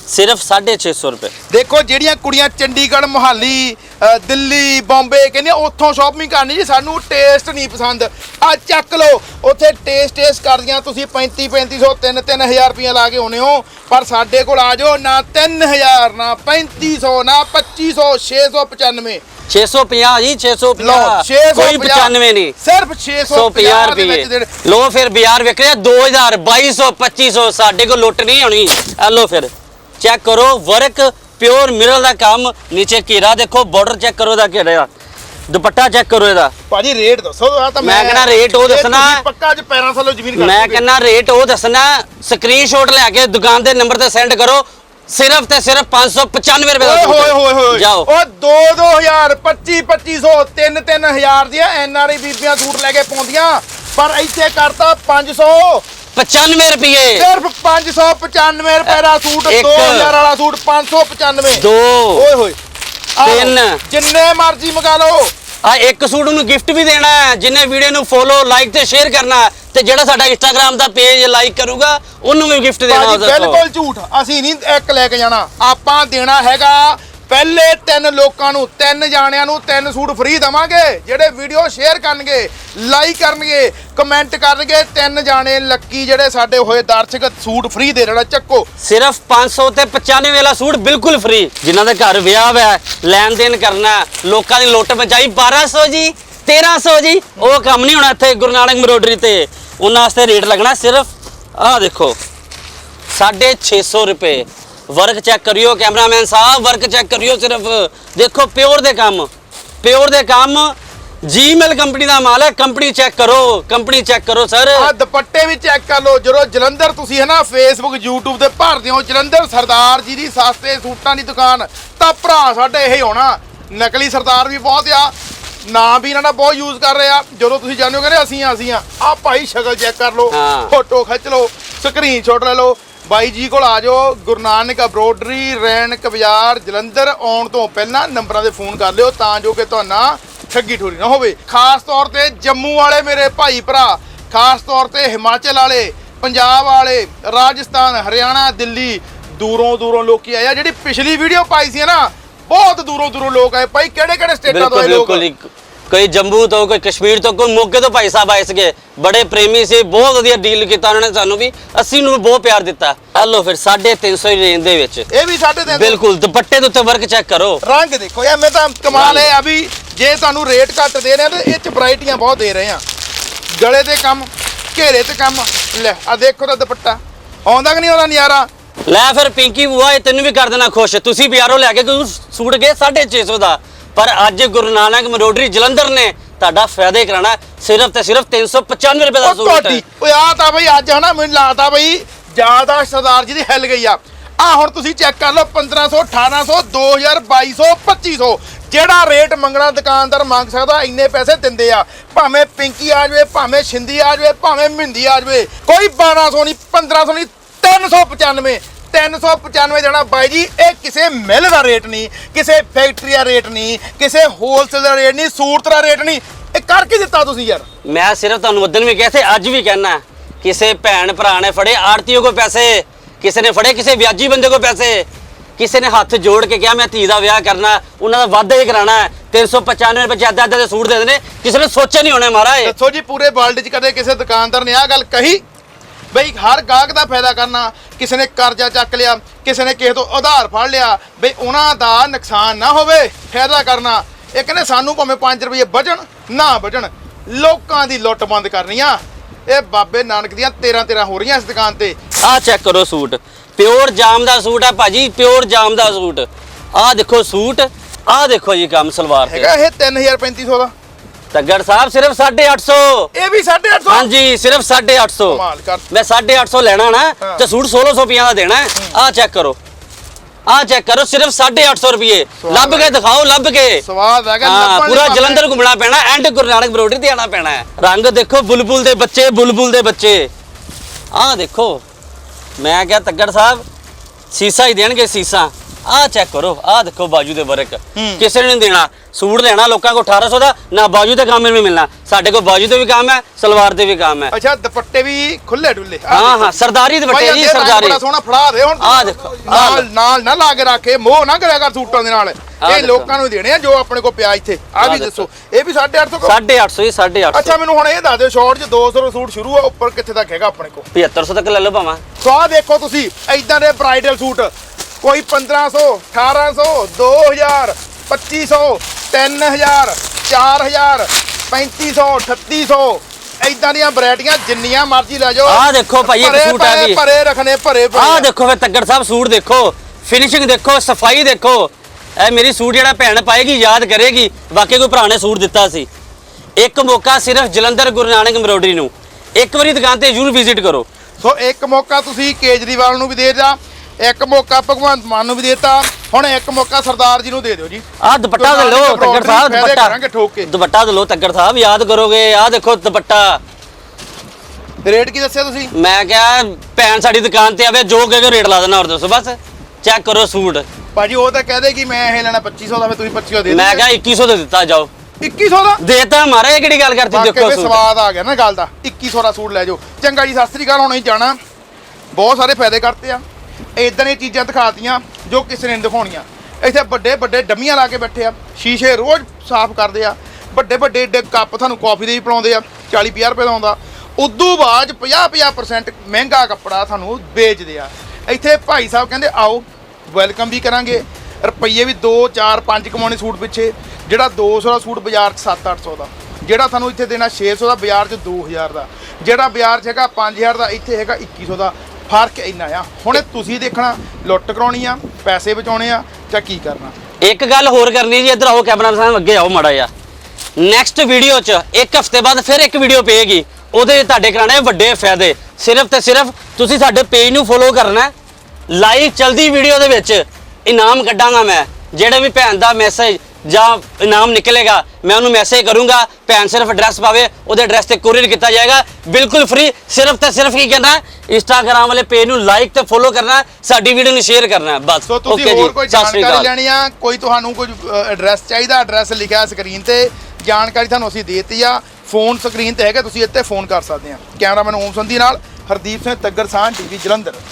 ਸਿਰਫ 650 ਰੁਪਏ। ਦੇਖੋ ਜਿਹੜੀਆਂ ਕੁੜੀਆਂ ਚੰਡੀਗੜ੍ਹ ਮੁਹਾਲੀ ਅ, ਦਿੱਲੀ ਬੰਬੇ ਕਹਿੰਦੀਆਂ ਉੱਥੋਂ ਸ਼ਾਪਿੰਗ ਕਰਨੀ ਜੀ ਸਾਨੂੰ ਟੇਸਟ ਨਹੀਂ ਪਸੰਦ। ਆ ਚੱਕ ਲਓ ਉੱਥੇ ਟੇਸਟ ਟੇਸਟ ਕਰਦੀਆਂ ਤੁਸੀਂ 35 3500 3 3000 ਰੁਪਏ ਲਾ ਕੇ ਆਉਨੇ ਹੋ ਪਰ ਸਾਡੇ ਕੋਲ ਆ ਜਾਓ ਨਾ 3000 ਨਾ 3500 ਨਾ 2500 695 650 ਜੀ 650 ਲਓ 650 ਕੋਈ 95 ਨਹੀਂ। ਸਿਰਫ 150 650 ਦੇ ਵਿੱਚ ਰੁਪਏ ਲੋ ਫਿਰ ਬਾਜ਼ਾਰ ਵਿਕ ਰਿਹਾ 2000 2200 2500 ਸਾਡੇ ਕੋਲ ਲੁੱਟ ਨਹੀਂ ਹੋਣੀ। ਆ ਲੋ ਫਿਰ। ਚੈੱਕ ਕਰੋ ਵਰਕ ਪਿਓਰ ਮਿਰਰ ਦਾ ਕੰਮ ਨੀਚੇ ਘੇਰਾ ਦੇਖੋ ਬਾਰਡਰ ਚੈੱਕ ਕਰੋ ਦਾ ਘੇਰਾ ਦੁਪੱਟਾ ਚੈੱਕ ਕਰੋ ਇਹਦਾ ਭਾਜੀ ਰੇਟ ਦੱਸੋ ਆ ਤਾਂ ਮੈਂ ਕਹਿੰਦਾ ਰੇਟ ਉਹ ਦੱਸਣਾ। ਪੱਕਾ ਅੱਜ ਪੈਰਾਂ ਥੱਲੇ ਜ਼ਮੀਨ ਕਰ ਮੈਂ। ਕਹਿੰਦਾ ਰੇਟ ਉਹ ਦੱਸਣਾ ਸਕਰੀਨਸ਼ਾਟ ਲੈ ਕੇ ਦੁਕਾਨ ਦੇ ਨੰਬਰ ਤੇ ਸੈਂਡ ਕਰੋ ਸਿਰਫ ਤੇ ਸਿਰਫ 595 ਰੁਪਏ ਦਾ ਹੋਏ। ਹੋਏ ਹੋਏ ਜਾਓ ਉਹ 2 2000 25 2500 3 3000 ਦੀਆਂ ਐਨ ਆਰ ਆਈ ਬੀਬੀਆਂ ਸੂਟ ਲੈ ਕੇ ਪਾਉਂਦੀਆਂ ਪਰ ਇੱਥੇ ਕਰਤਾ 500 95 ਰੁਪਏ ਸਿਰਫ 595 ਰੁਪਏ ਦਾ ਸੂਟ ਇੱਕ। 2000 ਵਾਲਾ ਸੂਟ 595 ਦੋ ਓਏ ਹੋਏ ਆਹ ਲਓ, ਤਿੰਨ। ਜਿੰਨੇ ਮਰਜ਼ੀ ਮੰਗਾ ਲਓ ਆ ਇੱਕ ਸੂਟ ਨੂੰ ਗਿਫਟ ਵੀ ਦੇਣਾ ਹੈ ਜਿਨੇ ਵੀਡੀਓ ਨੂੰ ਫੋਲੋ ਲਾਈਕ ਤੇ ਸ਼ੇਅਰ ਕਰਨਾ ਹੈ, ਤੇ ਜਿਹੜਾ ਸਾਡਾ ਇੰਸਟਾਗ੍ਰam ਦਾ ਪੇਜ ਲਾਈਕ ਕਰੂਗਾ ਉਹਨੂੰ ਵੀ ਗਿਫਟ ਦੇਣਾ ਭਾਜੀ ਬਿਲਕੁਲ ਝੂਠ ਅਸੀਂ ਨਹੀਂ ਇੱਕ ਲੈ ਕੇ ਜਾਣਾ ਆਪਾਂ ਦੇਣਾ ਹੈਗਾ ਪਹਿਲੇ ਤਿੰਨ ਲੋਕਾਂ ਨੂੰ, ਤਿੰਨ ਜਾਣਿਆਂ ਨੂੰ ਤਿੰਨ ਸੂਟ ਫ੍ਰੀ ਦਵਾਂਗੇ, ਜਿਹੜੇ ਵੀਡੀਓ ਸ਼ੇਅਰ ਕਰਨਗੇ ਲਾਈਕ ਕਰਨਗੇ ਕਮੈਂਟ ਕਰਨਗੇ, ਤਿੰਨ ਜਾਣੇ ਲੱਕੀ ਜਿਹੜੇ ਸਾਡੇ ਹੋਏ ਦਰਸ਼ਕ ਸੂਟ ਫ੍ਰੀ ਦੇ ਦੇਣਾ, ਚੱਕੋ। ਸਿਰਫ 500 ਤੇ 95 ਵਾਲਾ ਸੂਟ ਬਿਲਕੁਲ ਫ੍ਰੀ ਜਿਨ੍ਹਾਂ ਦੇ ਘਰ ਵਿਆਹ ਹੈ ਲੈਣ ਦੇਣ ਕਰਨਾ, ਲੋਕਾਂ ਦੀ ਲੁੱਟ ਮਚਾਈ 1200 ਜੀ 1300 ਜੀ, ਉਹ ਕੰਮ ਨਹੀਂ ਹੋਣਾ ਇੱਥੇ ਗੁਰੂ ਨਾਨਕ ਐਮਬਰੋਡਰੀ ਤੇ। ਉਹਨਾਂ ਵਾਸਤੇ ਰੇਟ ਲੱਗਣਾ ਸਿਰਫ, ਆਹ ਦੇਖੋ 650 ਰੁਪਏ। ਵਰਕ ਚੈੱਕ ਕਰਿਓ ਕੈਮਰਾਮੈਨ ਸਾਹਿਬ ਵਰਕ ਚੈੱਕ ਕਰਿਓ ਸਿਰਫ। ਦੇਖੋ ਪਿਓਰ ਦੇ ਕੰਮ ਪਿਓਰ ਦੇ ਕੰਮ। ਜੀਮੇਲ ਕੰਪਨੀ ਦਾ ਮਾਲ ਹੈ ਕੰਪਨੀ ਚੈੱਕ ਕਰੋ ਕੰਪਨੀ ਚੈੱਕ ਕਰੋ ਸਰ ਆ ਦੁਪੱਟੇ ਵੀ ਚੈੱਕ ਕਰ ਲਓ ਜਦੋਂ ਜਲੰਧਰ ਤੁਸੀਂ ਹੈ ਨਾ ਫੇਸਬੁੱਕ YouTube ਤੇ ਭਰਦੇ ਹੋ ਜਲੰਧਰ ਸਰਦਾਰ ਜੀ ਦੀ ਸਸਤੇ ਸੂਟਾਂ ਦੀ ਦੁਕਾਨ ਤਾਂ ਭਰਾ ਸਾਡੇ ਇਹ ਹੋਣਾ। ਨਕਲੀ ਸਰਦਾਰ ਵੀ ਬਹੁਤ ਆ ਨਾਮ ਵੀ ਇਹਨਾਂ ਦਾ ਬਹੁਤ ਯੂਜ਼ ਕਰ ਰਹੇ ਆ। ਜਦੋਂ ਤੁਸੀਂ ਜਾਣਦੇ ਹੋ ਕਹਿੰਦੇ ਅਸੀਂ ਆ ਅਸੀਂ ਆ। ਆ ਭਾਈ ਸ਼ਕਲ ਚੈੱਕ ਕਰ ਲਓ ਹਾਂ। ਫੋਟੋ ਖਿੱਚ ਲਓ ਸਕਰੀਨਸ਼ਾਟ ਲੈ ਲਓ ਬਾਈ ਜੀ ਕੋਲ ਆ ਜਾਓ। ਗੁਰੂ ਨਾਨਕ ਐਮਬਰੋਡਰੀ ਰੈਣਕ ਬਾਜ਼ਾਰ ਜਲੰਧਰ ਆਉਣ ਤੋਂ ਪਹਿਲਾਂ ਨੰਬਰਾਂ ਤੇ ਫੋਨ ਕਰ ਲਿਓ ਤਾਂ ਜੋ ਕਿ ਤੁਹਾਨੂੰ ਠੱਗੀ ਠੋਰੀ ਨਾ ਹੋਵੇ। ਖਾਸ ਤੌਰ ਤੇ ਜੰਮੂ ਵਾਲੇ ਮੇਰੇ ਭਾਈ ਭਰਾ ਖਾਸ ਤੌਰ ਤੇ ਹਿਮਾਚਲ ਵਾਲੇ ਪੰਜਾਬ ਵਾਲੇ ਰਾਜਸਥਾਨ ਹਰਿਆਣਾ ਦਿੱਲੀ ਦੂਰੋਂ ਦੂਰੋਂ ਲੋਕੀ ਆਏ ਆ। ਜਿਹੜੀ ਪਿਛਲੀ ਵੀਡੀਓ ਪਾਈ ਸੀ ਨਾ ਬਹੁਤ ਦੂਰੋਂ ਦੂਰੋਂ ਲੋਕ ਆਏ। ਭਾਈ ਕਿਹੜੇ ਕਿਹੜੇ ਸਟੇਟਾਂ ਤੋਂ ਆਏ ਲੋਕ? ਕੋਈ ਜੰਮੂ ਤੋਂ ਕੋਈ ਕਸ਼ਮੀਰ ਤੋਂ ਕੋਈ ਮੋਗੇ ਤੋਂ ਭਾਈ ਸਾਹਿਬ ਆਏ ਸੀਗੇ। ਬੜੇ ਪ੍ਰੇਮੀ ਸੀ ਬਹੁਤ ਵਧੀਆ ਡੀਲ ਕੀਤਾ ਉਹਨਾਂ ਨੇ ਸਾਨੂੰ ਵੀ। ਅਸੀਂ ਨੂੰ ਬਹੁਤ ਪਿਆਰ ਦਿੱਤਾ। ਆ ਫਿਰ 350 ਦੀ ਰੇਂਜ ਦੇ ਵਿੱਚ। ਇਹ ਵੀ ਸਾਡੇ ਤੇ ਬਿਲਕੁਲ ਦੁਪੱਟੇ ਦੇ ਉੱਤੇ ਵਰਕ ਚੈੱਕ ਕਰੋ। ਰੰਗ ਦੇਖੋ ਮੈਂ ਤਾਂ ਕਮਾਲ ਹੈ ਆ ਵੀ ਜੇ ਤੁਹਾਨੂੰ ਰੇਟ ਘੱਟ ਦੇ ਰਹੇ ਆ ਤੇ ਇਹ ਚ ਵੈਰਾਈਟੀਆਂ ਬਹੁਤ ਦੇ ਰਹੇ ਆ। ਗਲੇ ਤੇ ਕੰਮ ਘੇਰੇ ਤੇ ਕੰਮ। ਲੈ ਆ ਦੇਖੋ ਤਾਂ ਦੁਪੱਟਾ। ਆਉਂਦਾ ਕਿ ਨਹੀਂ ਆਉਂਦਾ ਨਜ਼ਾਰਾ? ਲੈ ਫਿਰ ਪਿੰਕੀ ਬੁਆ ਇਹ ਤੈਨੂੰ ਵੀ ਕਰ ਦੇਣਾ ਖੁਸ਼। ਤੁਸੀਂ ਬਾਜ਼ਾਰੋਂ ਲੈ ਕੇ ਕੋਈ ਸੂਟ ਗਏ 650 ਦਾ? ਪਰ ਅੱਜ ਗੁਰੂ ਨਾਨਕ ਮਰੋਡਰੀ ਜਲੰਧਰ ਨੇ ਤੁਹਾਡਾ ਫਾਇਦਾ ਕਰਾਣਾ ਸਿਰਫ ਤੇ ਸਿਰਫ 395 ਰੁਪਏ ਦਾ ਉਹ ਸੂਟ ਹੈ। ਤੁਹਾਡੀ ਓਏ ਆ ਤਾਂ ਬਈ ਅੱਜ ਹਨਾ ਮੈਨੂੰ ਲੱਗਦਾ ਬਈ ਜ਼ਿਆਦਾ ਸਰਦਾਰ ਜੀ ਦੀ ਹਿੱਲ ਗਈ ਆ। ਆ ਹੁਣ ਤੁਸੀਂ ਚੈੱਕ ਕਰ ਲਓ 1500 1800 2000 2200 2500 ਜਿਹੜਾ ਰੇਟ ਮੰਗਣਾ ਦੁਕਾਨਦਾਰ ਮੰਗ ਸਕਦਾ ਇੰਨੇ ਪੈਸੇ ਦਿੰਦੇ ਆ। ਭਾਵੇਂ ਪਿੰਕੀ ਆ ਜਾਵੇ ਭਾਵੇਂ ਛਿੰਦੀ ਆ ਜਾਵੇ ਭਾਵੇਂ ਮਹਿੰਦੀ ਆ ਜਾਵੇ। ਕੋਈ 1200 ਨਹੀਂ 1500 ਨਹੀਂ 395 395 ਦੇਣਾ ਬਾਈ ਜੀ ਇਹ ਕਿਸੇ ਮਿਲ ਦਾ ਰੇਟ ਨਹੀਂ ਕਿਸੇ ਫੈਕਟਰੀ ਦਾ ਰੇਟ ਨਹੀਂ ਕਿਸੇ ਹੋਲਸੇਲ ਦਾ ਰੇਟ ਨਹੀਂ ਸੂਰਤ ਦਾ ਰੇਟ ਨਹੀਂ। ਇਹ ਕਰ ਕੀ ਦਿੱਤਾ ਤੁਸੀਂ ਯਾਰ? ਮੈਂ ਸਿਰਫ ਤੁਹਾਨੂੰ ਉਦੋਂ ਵੀ ਕਿਹਾ ਸੀ ਅੱਜ ਵੀ ਕਹਿਣਾ ਕਿਸੇ ਭੈਣ ਭਰਾ ਨੇ ਫੜੇ ਆੜਤੀਓ ਕੋ ਪੈਸੇ ਕਿਸੇ ਨੇ ਫੜੇ ਕਿਸੇ ਵਿਆਜੀ ਬੰਦੇ ਕੋ ਪੈਸੇ। ਕਿਸੇ ਨੇ ਹੱਥ ਜੋੜ ਕੇ ਕਿਹਾ ਮੈਂ ਧੀ ਦਾ ਵਿਆਹ ਕਰਨਾ ਉਹਨਾਂ ਦਾ ਵਾਅਦਾ ਹੀ ਕਰਾਣਾ ਹੈ। 395 ਰੁਪਏ ਅੱਧਾ ਅੱਧਾ ਦੇ ਸੂਟ ਦੇ ਦੇਣੇ। ਕਿਸੇ ਨੇ ਸੋਚਿਆ ਨਹੀਂ ਹੋਣਾ ਮਹਾਰਾਜ। ਦੱਸੋ ਜੀ ਪੂਰੇ ਵਰਲਡ 'ਚ ਕਦੇ ਕਿਸੇ ਦੁਕਾਨਦਾਰ ਨੇ ਆਹ ਗੱਲ ਕਹੀ? ਬਈ ਹਰ ਗਾਹਕ ਦਾ ਫਾਇਦਾ ਕਰਨਾ ਕਿਸੇ ਨੇ ਕਰਜ਼ਾ ਚੱਕ ਲਿਆ ਕਿਸੇ ਨੇ ਕਿਸੇ ਤੋਂ ਉਧਾਰ ਫੜ ਲਿਆ ਬਈ ਉਹਨਾਂ ਦਾ ਨੁਕਸਾਨ ਨਾ ਹੋਵੇ ਫਾਇਦਾ ਕਰਨਾ। ਇਹ ਕਹਿੰਦੇ ਸਾਨੂੰ ਭਾਵੇਂ 5 ਰੁਪਏ ਬਚਣ ਨਾ ਬਚਣ ਲੋਕਾਂ ਦੀ ਲੁੱਟ ਬੰਦ ਕਰਨੀ ਆ। ਇਹ ਬਾਬੇ ਨਾਨਕ ਦੀਆਂ 13 13 ਹੋ ਰਹੀਆਂ ਇਸ ਦੁਕਾਨ ਤੇ। ਆਹ ਚੈੱਕ ਕਰੋ ਸੂਟ। ਪਿਓਰ ਜਾਮ ਦਾ ਸੂਟ ਹੈ ਭਾਜੀ ਪਿਓਰ ਜਾਮ ਦਾ ਸੂਟ। ਆਹ ਦੇਖੋ ਸੂਟ ਆਹ ਦੇਖੋ ਜੀ ਕੰਮ ਸਲਵਾਰ ਤੇ। ਹੈਗਾ ਇਹ 3350 ਦਾ। ਤੱਗੜ ਸਾਹਿਬ ਸਿਰਫ 850 ਇਹ ਵੀ 850 ਹਾਂਜੀ ਸਿਰਫ 850 ਕਮਾਲ ਕਰ। ਮੈਂ 850 ਲੈਣਾ ਨਾ। ਤੇ ਸੂਟ 1600 ਰੁਪਈਆ ਦਾ ਦੇਣਾ। ਆਹ ਚੈੱਕ ਕਰੋ। ਆਹ ਚੈੱਕ ਕਰੋ ਸਿਰਫ 850 ਰੁਪਏ ਲੱਭ ਕੇ ਦਿਖਾਓ ਲੱਭ ਕੇ। ਸਵਾਦ ਹੈਗਾ ਹਾਂ ਪੂਰਾ ਜਲੰਧਰ ਘੁੰਮਣਾ ਪੈਣਾ ਐਂਡ ਗੁਰੂ ਨਾਨਕ ਬਰੋਡਰੀ ਤੇ ਆਣਾ ਪੈਣਾ ਹੈ। ਰੰਗ ਦੇਖੋ ਬੁਲਬੁਲ ਦੇ ਬੱਚੇ ਬੁਲਬੁਲ ਦੇ ਬੱਚੇ। ਆਹ ਦੇਖੋ ਮੈਂ ਕਿਹਾ ਤੱਗੜ ਸਾਹਿਬ ਸੀਸਾ ਹੀ ਦੇਣਗੇ ਸੀਸਾ। ਆਹ ਚੈੱਕ ਕਰੋ ਆਹ ਦੇਖੋ ਬਾਜੂ ਦੇ ਵਰਕ। ਕਿਸੇ ਨੇ ਨਹੀਂ ਦੇਣਾ। ਸੂਟ ਲੈਣਾ ਲੋਕਾਂ ਕੋ 1800 ਦਾ ਨਾ ਬਾਜੂ ਤੇ ਕੰਮ ਵੀ ਮਿਲਣਾ। ਸਾਡੇ ਕੋਲ ਬਾਜੂ ਤੇ ਵੀ ਕੰਮ ਹੈ ਸਲਵਾਰ ਤੇ ਵੀ ਕੰਮ ਹੈ। ਅੱਛਾ ਦੁਪੱਟੇ ਵੀ ਖੁੱਲੇ ਡੁੱਲੇ। ਹਾਂ। ਹਾਂ ਸਰਦਾਰੀ ਦੁਪੱਟੇ ਜੀ ਸਰਦਾਰੀ। ਬੜਾ ਸੋਹਣਾ ਫੜਾ ਦੇ ਹੁਣ। ਆਹ ਦੇਖੋ, ਨਾਲ। ਨਾਲ ਨਾ ਲਾ ਕੇ ਰੱਖੇ ਮੋਹ ਨਾ ਕਰਿਆ ਕਰ ਸੂਟਾਂ ਦੇ ਨਾਲ। ਇਹ। ਲੋਕਾਂ ਨੂੰ ਦੇਣੇ ਆ ਜੋ ਆਪਣੇ ਕੋਲ ਪਿਆ ਇੱਥੇ। ਆ ਵੀ। ਦੱਸੋ ਇਹ ਵੀ 850 ਕੋ 850 ਜੀ 850 ਅੱਛਾ ਮੈਨੂੰ ਹੁਣ ਇਹ ਦੱਸ ਦਿਓ ਸ਼ਾਰਟ 'ਚ 200 ਦਾ ਸੂਟ ਸ਼ੁਰੂ ਆ ਉੱਪਰ ਕਿੱਥੇ ਤੱਕ ਹੈਗਾ ਆਪਣੇ ਕੋਲ? 7500 ਤੱਕ ਲੈ ਲਓ ਭਾਵਾਂ। ਸੋ ਦੇਖੋ ਤੁਸੀਂ ਐਦਾਂ ਦੇ ਬ੍ਰਾਈਡਲ ਸੂਟ। ਕੋਈ 1500 1800 2000 2500 3000 4000 3500 3800 ਐਦਾਂ ਦੀਆਂ ਵੈਰਾਈਟੀਆਂ ਜਿੰਨੀਆਂ ਮਰਜ਼ੀ ਲੈ ਜਾਓ। ਆਹ ਦੇਖੋ ਭਾਈ ਇੱਕ ਸੂਟ ਭਰੇ ਵੀ। ਭਰੇ ਰੱਖਣੇ ਭਰੇ ਭਰੇ ਆਹ ਦੇਖੋ ਫਿਰ ਤੱਗੜ ਸਾਹਿਬ ਸੂਟ ਦੇਖੋ। ਫਿਨਿਸ਼ਿੰਗ ਦੇਖੋ ਸਫ਼ਾਈ ਦੇਖੋ। ਇਹ ਮੇਰੀ ਸੂਟ ਜਿਹੜਾ ਭੈਣ ਪਾਏਗੀ ਯਾਦ ਕਰੇਗੀ। ਵਾਕਈ ਕੋਈ ਭਰਾ ਨੇ ਸੂਟ ਦਿੱਤਾ ਸੀ। ਇੱਕ ਮੌਕਾ ਸਿਰਫ ਜਲੰਧਰ ਗੁਰੂ ਨਾਨਕ ਐਮਬਰੋਇਡਰੀ ਨੂੰ। ਇੱਕ ਵਾਰੀ ਦੁਕਾਨ ਤੇ ਜ਼ਰੂਰ ਵਿਜ਼ਿਟ ਕਰੋ। ਸੋ ਇੱਕ ਮੌਕਾ ਤੁਸੀਂ ਕੇਜਰੀਵਾਲ ਨੂੰ ਵੀ ਦੇ ਦਿੱਤਾ। ਇੱਕ ਮੌਕਾ ਭਗਵੰਤ ਮਾਨ ਨੂੰ ਵੀ ਦਿੱਤਾ। ਹੁਣ ਇੱਕ ਮੌਕਾ ਸਰਦਾਰ ਜੀ ਨੂੰ ਦੇ ਦਿਓ ਜੀ। ਆਹ ਦੁਪੱਟਾ ਦੇ ਲਓ ਤੱਗੜ ਸਾਹਿਬ ਦੁਪੱਟਾ। ਕਰਾਂਗੇ ਠੋਕ ਕੇ। ਦੁਪੱਟਾ ਦੇ ਲਓ ਤੱਗੜ ਸਾਹਿਬ ਯਾਦ ਕਰੋਗੇ ਆਹ ਦੇਖੋ ਦੁਪੱਟਾ। ਰੇਟ ਕੀ ਦੱਸਿਆ ਤੁਸੀਂ? ਮੈਂ ਕਿਹਾ ਭੈਣ ਸਾਡੀ ਦੁਕਾਨ ਤੇ ਆਵੇ ਜੋ ਕਹੇਗਾ ਰੇਟ ਲਾ ਦੇਣਾ ਹੋਰ ਦੱਸੋ ਬਸ। ਚੈੱਕ ਕਰੋ ਸੂਟ। ਭਾਜੀ ਉਹ ਤਾਂ ਕਹਦੇ ਕਿ ਮੈਂ ਇਹ ਲੈਣਾ 2500 ਦਾ ਫਿਰ ਤੁਸੀਂ 2500 ਦੇ ਮੈਂ ਕਿਹਾ 2100 ਦੇ ਦਿੱਤਾ ਜਾਓ। 2100 ਦਾ? ਦੇਤਾ ਮਾਰੇ ਇਹ ਕਿਹੜੀ ਗੱਲ ਕਰਤੀ ਦੇਖੋ ਸੂਟ। ਸਵਾਦ ਆ ਗਿਆ ਨਾ ਗੱਲ ਦਾ। 2100 ਦਾ ਸੂਟ ਲੈ ਜਾਓ। ਚੰਗਾ ਜੀ ਸਤਿ ਸ੍ਰੀ ਅਕਾਲ ਹੁਣ ਅਸੀਂ ਜਾਣਾ। ਬਹੁਤ ਸਾਰੇ ਫਾਇਦੇ ਕਰਤੇ ਆ। ਇਦਾਂ ਦੀਆਂ ਚੀਜ਼ਾਂ ਦਿਖਾਤੀਆਂ ਜੋ ਕਿਸੇ ਨੇ ਨਹੀਂ ਦਿਖਾਉਣੀਆਂ। ਇੱਥੇ ਵੱਡੇ ਵੱਡੇ ਡੰਮੀਆਂ ਲਾ ਕੇ ਬੈਠੇ ਆ, ਸ਼ੀਸ਼ੇ ਰੋਜ਼ ਸਾਫ਼ ਕਰਦੇ ਆ, ਵੱਡੇ ਵੱਡੇ ਏਡੇ ਕੱਪ ਤੁਹਾਨੂੰ ਕਾਫੀ ਦੇ ਵੀ ਪਿਲਾਉਂਦੇ ਆ 40 50 ਰੁਪਏ ਦਾ ਆਉਂਦਾ। ਉਦੋਂ ਬਾਅਦ 50 50% ਮਹਿੰਗਾ ਕੱਪੜਾ ਤੁਹਾਨੂੰ ਵੇਚਦੇ ਆ। ਇੱਥੇ ਭਾਈ ਸਾਹਿਬ ਕਹਿੰਦੇ, ਆਓ ਵੈਲਕਮ ਵੀ ਕਰਾਂਗੇ। ਰੁਪਈਏ ਵੀ 2 4 5 ਕਮਾਉਣੇ ਸੂਟ ਪਿੱਛੇ, ਜਿਹੜਾ 200 ਦਾ ਸੂਟ ਬਾਜ਼ਾਰ 'ਚ 7 800 ਦਾ। ਜਿਹੜਾ ਤੁਹਾਨੂੰ ਇੱਥੇ ਦੇਣਾ 600 ਦਾ ਬਾਜ਼ਾਰ 'ਚ 2000 ਦਾ। ਜਿਹੜਾ ਬਾਜ਼ਾਰ 'ਚ ਹੈਗਾ 5000 ਦਾ, ਇੱਥੇ ਹੈਗਾ 2100 ਦਾ। ਫ਼ਰਕ ਇੰਨਾ ਆ। ਹੁਣ ਤੁਸੀਂ ਦੇਖਣਾ, ਲੁੱਟ ਕਰਾਉਣੀ ਆ, ਪੈਸੇ ਬਚਾਉਣੇ ਆ, ਜਾਂ ਕੀ ਕਰਨਾ? ਇੱਕ ਗੱਲ ਹੋਰ ਕਰਨੀ ਜੀ, ਇੱਧਰ ਆਓ ਕੈਮਰਾ ਸਾਹਿਬ, ਅੱਗੇ ਆਓ ਮਾੜਾ ਜਿਹਾ। ਨੈਕਸਟ ਵੀਡੀਓ 'ਚ, ਇੱਕ ਹਫ਼ਤੇ ਬਾਅਦ ਫਿਰ ਇੱਕ ਵੀਡੀਓ ਪਏਗੀ। ਉਹਦੇ ਤੁਹਾਡੇ ਕਰਾਣੇ ਵੱਡੇ ਫਾਇਦੇ। ਸਿਰਫ ਤੇ ਸਿਰਫ ਤੁਸੀਂ ਸਾਡੇ ਪੇਜ ਨੂੰ ਫੋਲੋ ਕਰਨਾ ਲਾਈਵ ਚਲਦੀ ਵੀਡੀਓ ਦੇ ਵਿੱਚ ਇਨਾਮ ਕੱਢਾਂਗਾ ਮੈਂ। ਜਿਹੜੇ ਵੀ ਭੈਣ ਦਾ ਮੈਸੇਜ ਜਾਂ ਇਨਾਮ ਨਿਕਲੇਗਾ ਮੈਂ ਉਹਨੂੰ ਮੈਸੇਜ ਕਰੂੰਗਾ ਭੈਣ ਸਿਰਫ ਐਡਰੈਸ ਪਾਵੇ ਉਹਦੇ ਐਡਰੈਸ ਤੇ ਕੁਰੀਅਰ ਕੀਤਾ ਜਾਏਗਾ ਬਿਲਕੁਲ ਫ੍ਰੀ ਸਿਰਫ ਤੇ ਸਿਰਫ ਕੀ ਕਰਨਾ ਇੰਸਟਾਗ੍ਰਾਮ ਵਾਲੇ ਪੇਜ ਨੂੰ ਲਾਈਕ ਤੇ ਫੋਲੋ ਕਰਨਾ ਸਾਡੀ ਵੀਡੀਓ ਨੂੰ ਸ਼ੇਅਰ ਕਰਨਾ ਬਸ ਸੋ ਤੁਸੀਂ Okay ਜੀ, ਹੋਰ ਕੋਈ ਸਤਿ ਸ਼੍ਰੀ ਜਾਣਕਾਰੀ ਅਕਾਲ। ਲੈਣੀ ਆ ਕੋਈ ਤੁਹਾਨੂੰ ਕੋਈ ਐਡਰੈਸ ਚਾਹੀਦਾ ਐਡਰੈਸ ਲਿਖਿਆ ਸਕਰੀਨ ਤੇ ਜਾਣਕਾਰੀ ਤੁਹਾਨੂੰ ਅਸੀਂ ਦੇਤੀ ਆ ਫੋਨ ਸਕਰੀਨ ਤੇ ਹੈਗਾ ਤੁਸੀਂ ਇੱਥੇ ਫੋਨ ਕਰ ਸਕਦੇ ਆ ਕੈਮਰਾਮੈਨ ਓਮ ਸੰਧੀ ਨਾਲ ਹਰਦੀਪ ਸਿੰਘ ਤੱਗਰ ਸਾਹ ਟੀਵੀ ਜਲੰਧਰ